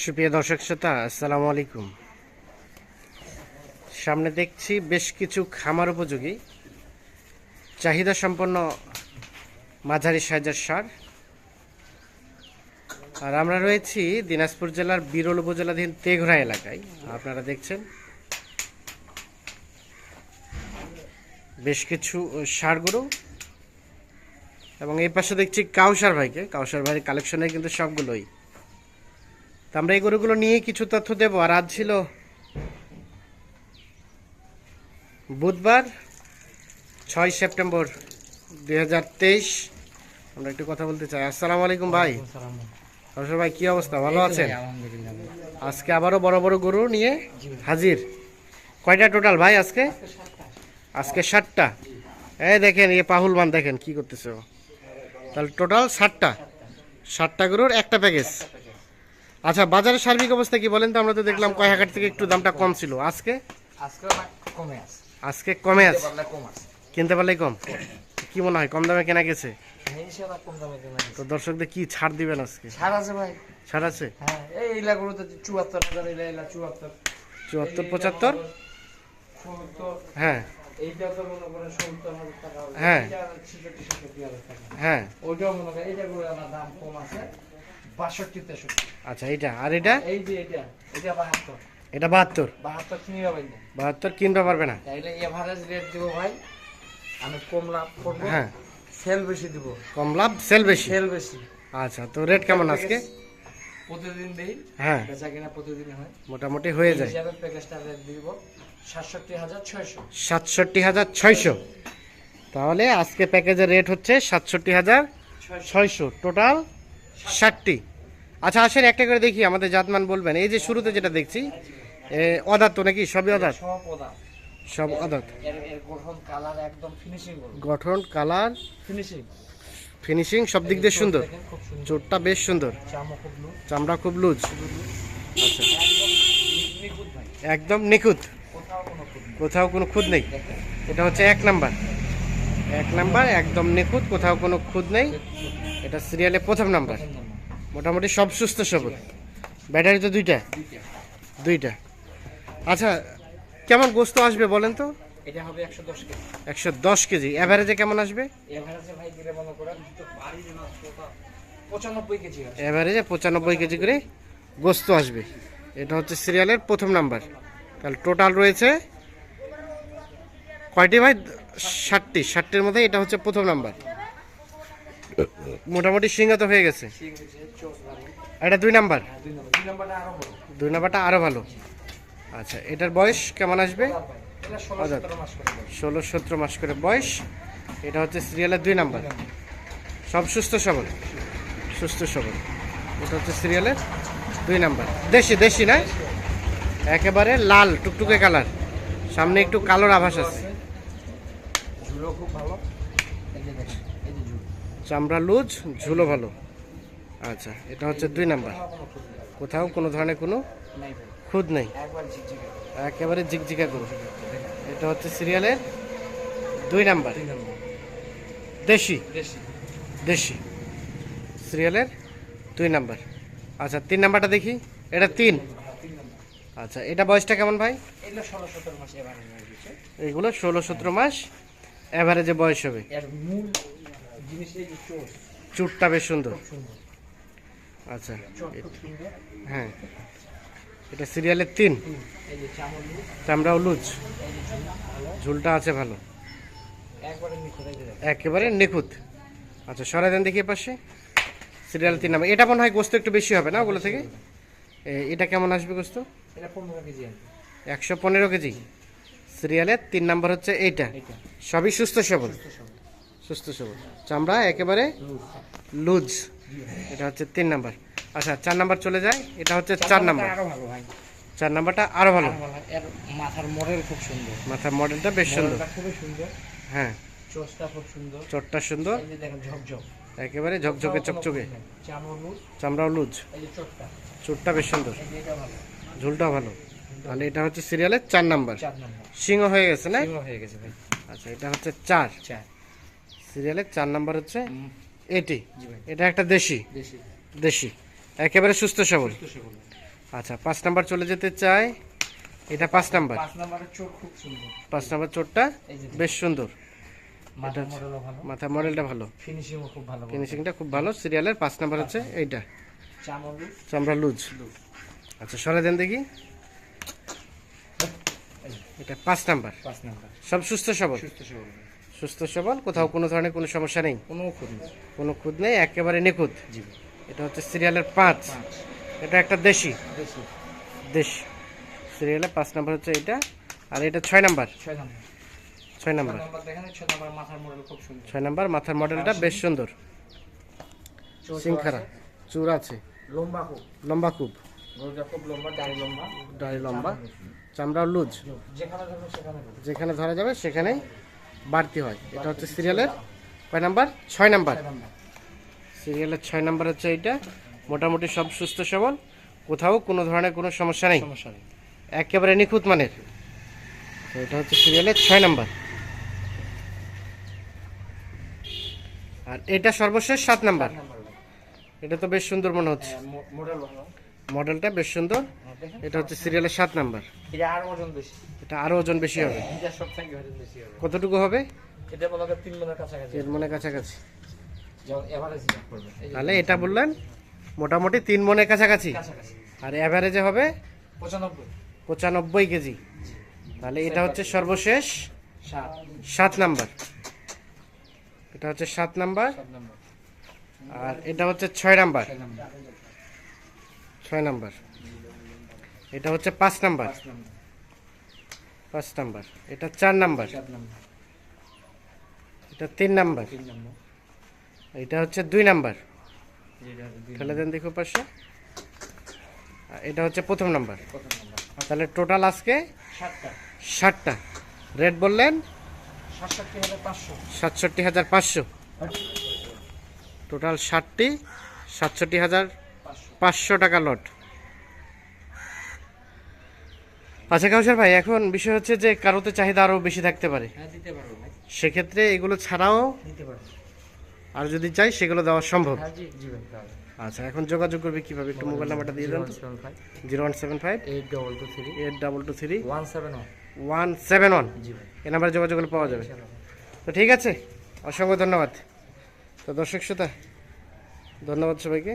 সুপ্রিয় দর্শক শ্রোতা, আসসালামু আলাইকুম। সামনে দেখছি বেশ কিছু খামার উপযোগী। চাহিদা সম্পন্ন মাঝারি সাইজের সার। আর আমরা রয়েছি দিনাজপুর জেলার বিরল উপজেলাধীন তেঘরা এলাকায়। আপনারা দেখছেন বেশ কিছু সার গরু এবং এই পাশে দেখছি কাউসার ভাইকে। কাউসার ভাইয়ের কালেকশনে কিন্তু সবগুলোই। তো আমরা এই গরুগুলো নিয়ে কিছু তথ্য দেব। আর আজ ছিল বুধবার ছয় সেপ্টেম্বর দু হাজার তেইশ। আমরা একটু কথা বলতে চাই। আসসালামু আলাইকুম ভাই। ভাই কি অবস্থা? ভালো আছেন? আজকে আবারও বড় বড় গরু নিয়ে হাজির। কয়টা টোটাল ভাই আজকে? আজকে ষাটটা এই দেখেন এই পাহুলমান দেখেন কি করতেছে তাহলে টোটাল ষাটটা ষাটটা গরুর একটা প্যাকেজ। আচ্ছা বাজারের সার্বিক অবস্থা কি বলেন তো? আমরা তো দেখলাম কয় হাজার থেকে একটু দামটা কম ছিল। আজকে? আজকে কমে আছে। আজকে কমে আছে? পারলে কিনতে পারলেই কম? কি মনে হয় কম দামে কেনা গেছে? ইনশাআল্লাহ কম দামে কেনা তো দর্শকদের কি ছাড় দিবেন আজকে? ছাড় আছে ভাই। ছাড় আছে? হ্যাঁ এই চুয়াত্তর হাজার ইলা ইলা চুয়াত্তর। চুয়াত্তর পঁচাত্তর? হ্যাঁ। হ্যাঁ। হ্যাঁ। ওইটাও মনে করেন আমার দাম কম আছে। বাষট্টি তেষট্টি আচ্ছা এইটা আর এটা? এই যে এটা এটা বাহাত্তর। এটা বাহাত্তর? বাহাত্তর কিনে যাবেন না। বাহাত্তর কিনতে পারবে না? তাইলে এভারেজ রেট দিব ভাই আমি কম লাভ করব। হ্যাঁ। সেল বেশি দিব। কম লাভ সেল বেশি? সেল বেশি। আচ্ছা তো রেট কেমন আজকে? প্রতিদিন দেই। হ্যাঁ। বেচা কিনা প্রতিদিন হয়। মোটামুটি হয়ে যায়। হিসাবে প্যাকেজটা রেট দিব সাতষট্টি হাজার ছয়শো। সাতষট্টি হাজার ছয়শো। তাহলে আজকে প্যাকেজের রেট হচ্ছে সাতষট্টি হাজার ছয়শো। টোটাল ষাটটি। আচ্ছা আসেন একটা করে দেখি আমাদের জাতমান বলবেন। এই যে শুরুতে যেটা দেখছি অদাত তো নাকি? সবই অদাত সব অদাত গঠন কালার ফিনিশিং ফিনিশিং সব দিক দিয়ে সুন্দর। চোটটা বেশ সুন্দর। চামড়া খুব লুজ। আচ্ছা। একদম নিখুঁত কোথাও কোনো খুঁত নেই। এটা হচ্ছে এক নাম্বার। এক নাম্বার একদম নিখুঁত কোথাও কোনো খুদ নেই। এটা সিরিয়ালে প্রথম নাম্বার। মোটামুটি সব সুস্থ সবল ব্যাটারি তো দুইটা। দুইটা। আচ্ছা কেমন গোস্ত আসবে বলেন তো? এটা হবে একশো দশ কেজি। অ্যাভারেজে কেমন আসবে? এভারেজে ভাই দিলে মনে করেন তো বাড়ি না টোটাল পঁচানব্বই কেজি আছে অ্যাভারেজে পঁচানব্বই কেজি করে গোস্ত আসবে। এটা হচ্ছে সিরিয়ালের প্রথম নাম্বার। তাহলে টোটাল রয়েছে কয়টি ভাই, ষাটটি। ষাটটির মধ্যে এটা হচ্ছে প্রথম নাম্বার। মোটামুটি সিংহত হয়ে গেছে। এটা দুই নাম্বার? দুই নম্বর দুই নম্বরটা আরও নাম্বারটা আরও ভালো। আচ্ছা এটার বয়স কেমন আসবে? ষোলো সতেরো মাস করে বয়স। এটা হচ্ছে সিরিয়ালের দুই নাম্বার। সব সুস্থ সবল। সুস্থ সবল। এটা হচ্ছে সিরিয়ালের দুই নাম্বার। দেশি দেশি না? একেবারে লাল, টুকটুকে কালার। সামনে একটু কালোর আভাস আছে। ঝুলো খুব ভালো। এই যে দেখেন এই যে ঝুল। চামড়া লুজ ঝুলো ভালো। আচ্ছা এটা হচ্ছে দুই নাম্বার। কোথাও কোনো ধরনের কোনো খুদ নেই। একবার ঝিকঝিকে একেবারে ঝিকঝিকা করু এটা হচ্ছে সিরিয়ালের দুই নাম্বার। দেশি। দেশি। সিরিয়ালের দুই নাম্বার। আচ্ছা তিন নাম্বারটা দেখি। এটা তিন। তিন আচ্ছা এটা বয়সটা কেমন ভাই? এগুলো ষোলো সতেরো মাস। অ্যাভারেজে বয়স হবে? এর মূল জিনিস এই চোখ চুটটা বেশ সুন্দর। আচ্ছা। হ্যাঁ। এটা সিরিয়ালের তিন? তিন। এই যে চামড় লুজ, ঝুলটা আছে ভালো। একবারে নিখুঁত আচ্ছা সরাই দেন দেখি পাশে। সিরিয়াল তিন নাম্বার। এটা মনে হয় গোস্ত একটু বেশি হবে না ওগুলো থেকে? এটা কেমন আসবে গোস্ত? একশো পনেরো কেজি? সিরিয়ালের তিন নাম্বার হচ্ছে এইটা। সবই সুস্থ সবল। সুস্থ সবল। চামড়া একেবারে লুজ। এটা হচ্ছে তিন নাম্বার। আচ্ছা চার নাম্বার চলে যায়। এটা হচ্ছে চার নাম্বার। চার নাম্বারটা আরও ভালো। মাথার মডেল খুব সুন্দর। মাথার মডেলটা বেশ সুন্দর। খুবই সুন্দর। হ্যাঁ। চোচটা খুব সুন্দর। চটটা সুন্দর। দেখেন ঝকঝক। একেবারে ঝকঝকে চকচকে। চামড়াও লুজ। চোটটা। বেশ সুন্দর। ঝুলটাও ভালো। তাহলে এটা হচ্ছে সিরিয়ালের চার নাম্বার। সিংহ হয়ে গেছে না সিংহ হয়ে গেছে ভাই। আচ্ছা এটা হচ্ছে চার। চার। সিরিয়ালের চার নাম্বার হচ্ছে এটি। এটা একটা দেশি। দেশি। একেবারে সুস্থ সবল। আচ্ছা পাঁচ নাম্বার চলে যেতে চাই। এটা পাঁচ নাম্বার। পাঁচ নাম্বার চোরটা বেশ সুন্দর। মাথা মডেলটা ভালো। ফিনিশিংটা খুব ভালো সিরিয়ালের পাঁচ নাম্বার হচ্ছে এইটা। চামড় চামড়া লুজ। আচ্ছা সরে দেন দেখি। এটা পাঁচ নাম্বার। পাঁচ নাম্বার। সব সুস্থ সবল? সুস্থ সবল। সুস্থ সবল? কোথাও কোনো ধরনের কোনো সমস্যা নেই? কোনো ওষুধ নেই। কোনো খুদ নেই একেবারে নিখুঁত? জি। এটা হচ্ছে সিরিয়ালের পাঁচ। এটা একটা দেশি? দেশ। সিরিয়ালের পাঁচ নাম্বার হচ্ছে এটা আর এটা ছয় নাম্বার? ছয় নাম্বার। ছয় নাম্বার। ছয় নাম্বার মাথার মডেলটা বেশ সুন্দর। সিংখারা চুর আছে। লম্বা খুব। লম্বা খুব। গরুটা খুব লম্বা দাড়ি লম্বা। দাড়ি লম্বা চামড়া লুজ। যেখানে সেখানে যেখানে ধরা যাবে সেখানেই বাড়তি হয়। এটা হচ্ছে সিরিয়ালের কয় নাম্বার? ছয় নাম্বার। সিরিয়ালের ছয় নাম্বার হচ্ছে এইটা। মোটামুটি সব সুস্থ সবল। কোথাও কোনো ধরনের কোনো সমস্যা নেই। একেবারে নিখুঁত মানের। তো এটা হচ্ছে সিরিয়ালের ছয় নাম্বার। আর এটা সর্বশেষ সাত নাম্বার। নাম্বার। এটা তো বেশ সুন্দর মনে হচ্ছে। মডেল ভালো। মডেলটা বেশ সুন্দর। এটা হচ্ছে সিরিয়ালের সাত নাম্বার। এটা আর ওজন বেশি। এটা আরও ওজন বেশি হবে। এটা সব থেকে ওজন বেশি হবে। কতটুকু হবে? এটা বলা যায় তিন মনের কাছাকাছি। এর কাছাকাছি। এভারেজ করবে তাহলে এটা বললেন মোটামুটি তিন মনের কাছাকাছি। আর অ্যাভারেজে হবে পঁচানব্বই। পঁচানব্বই কেজি। তাহলে এটা হচ্ছে সর্বশেষ সাত। নাম্বার। এটা হচ্ছে সাত নাম্বার। আর এটা হচ্ছে ছয় নাম্বার। ছয় নম্বর। এটা হচ্ছে পাঁচ নাম্বার। পাঁচ নাম্বার। এটা চার নাম্বার। এটা তিন নাম্বার। এটা হচ্ছে দুই নাম্বার। ফেলে দেন দেখো পাশে। এটা হচ্ছে প্রথম নাম্বার। তাহলে টোটাল আজকে ষাটটা রেট বললেন? সাতষট্টি হাজার পাঁচশো। টোটাল ষাটটি সাতষট্টি হাজার পাঁচশো টাকা লট। আচ্ছা কাউসার ভাই এখন বিষয় হচ্ছে যে কারোতে চাহিদা আরও বেশি থাকতে পারে। হ্যাঁ সেক্ষেত্রে এগুলো ছাড়াও আর যদি চাই সেগুলো দেওয়া সম্ভব। হ্যাঁ ভাই তাহলে আচ্ছা এখন যোগাযোগ করবে কীভাবে? একটু মোবাইল নাম্বারটা দিয়ে দেন zero one seven five. Eight double two three. Eight double two three. One seven one. One seven one. এ নাম্বারে যোগাযোগ করলে পাওয়া যাবে। তো ঠিক আছে অসংখ্য ধন্যবাদ। তো দর্শক শ্রোতা ধন্যবাদ সবাইকে।